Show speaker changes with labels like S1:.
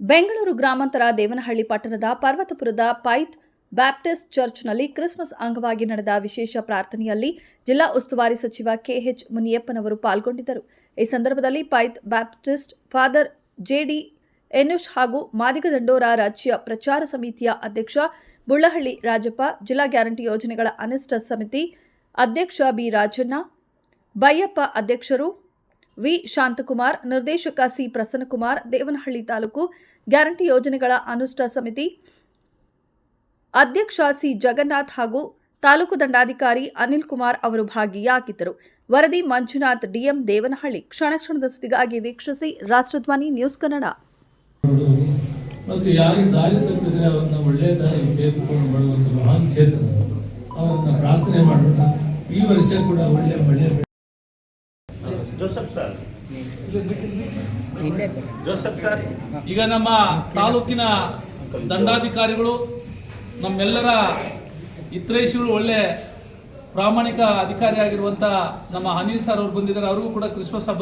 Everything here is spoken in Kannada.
S1: ಬೆಂಗಳೂರು ಗ್ರಾಮಾಂತರ ದೇವನಹಳ್ಳಿ ಪಟ್ಟಣದ ಪರ್ವತಪುರದ ಪೈತ್ ಬ್ಯಾಪ್ಟಿಸ್ಟ್ ಚರ್ಚ್ನಲ್ಲಿ ಕ್ರಿಸ್ಮಸ್ ಅಂಗವಾಗಿ ನಡೆದ ವಿಶೇಷ ಪ್ರಾರ್ಥನೆಯಲ್ಲಿ ಜಿಲ್ಲಾ ಉಸ್ತುವಾರಿ ಸಚಿವ ಕೆಎಚ್ ಮುನಿಯಪ್ಪನವರು ಪಾಲ್ಗೊಂಡಿದ್ದರು. ಈ ಸಂದರ್ಭದಲ್ಲಿ faith baptist father J D ಎನುಷ್ ಹಾಗೂ ಮಾದಿಗ ದಂಡೋರ ರಾಜ್ಯ ಪ್ರಚಾರ ಸಮಿತಿಯ ಅಧ್ಯಕ್ಷ ಬುಳ್ಳಹಳ್ಳಿ ರಾಜಪ್ಪ, ಜಿಲ್ಲಾ ಗ್ಯಾರಂಟಿ ಯೋಜನೆಗಳ ಅನಿಷ್ಟ ಸಮಿತಿ ಅಧ್ಯಕ್ಷ ಬಿ ರಾಜಣ್ಣ, ಬೈಯಪ್ಪ ಅಧ್ಯಕ್ಷರು ವಿ. ಶಾಂತಕುಮಾರ್, ನಿರ್ದೇಶಕ ಸಿ. ಪ್ರಸನ್ನಕುಮಾರ್, ದೇವನಹಳ್ಳಿ ತಾಲೂಕು ಗ್ಯಾರಂಟಿ ಯೋಜನೆಗಳ ಅನುಷ್ಠಾ ಸಮಿತಿ ಅಧ್ಯಕ್ಷ ಸಿ. ಜಗನ್ನಾಥ್ ಹಾಗೂ ತಾಲೂಕು ದಂಡಾಧಿಕಾರಿ ಅನಿಲ್ ಕುಮಾರ್ ಅವರು ಭಾಗಿಯಾಗಿದ್ದರು. ವರದಿ ಮಂಜುನಾಥ್, ಡಿಎಂ ದೇವನಹಳ್ಳಿ. ಕ್ಷಣ ಕ್ಷಣದ ಸುದ್ದಿಗಾಗಿ ವೀಕ್ಷಿಸಿ ರಾಷ್ಟ್ರಧ್ವನಿ ನ್ಯೂಸ್ ಕನ್ನಡ.
S2: ಮತ್ತು ದಾರಿ ತಪ್ಪಿದರೆ ಅವರನ್ನ ಒಳ್ಳೆಯ ದಾರಿ ಮಹಾನ್ ಅವರನ್ನ ಪ್ರಾರ್ಥನೆ ಮಾಡೋಣ ಈ ವರ್ಷ ಕೂಡ ಒಳ್ಳೆ ಮಳೆ
S3: ಜೋಸಫ್ ಸರ್. Joseph sir.
S4: ಈಗ ನಮ್ಮ ತಾಲೂಕಿನ ದಂಡಾಧಿಕಾರಿಗಳು ನಮ್ಮೆಲ್ಲರ ಹಿತೈಷಿಗಳು ಒಳ್ಳೆ ಪ್ರಾಮಾಣಿಕ ಅಧಿಕಾರಿಯಾಗಿರುವಂಥ ನಮ್ಮ ಅನಿಲ್ ಸರ್ ಅವರು ಬಂದಿದ್ದಾರೆ. ಅವ್ರಿಗೂ ಕೂಡ ಕ್ರಿಸ್ಮಸ್ ಹಬ್ಬ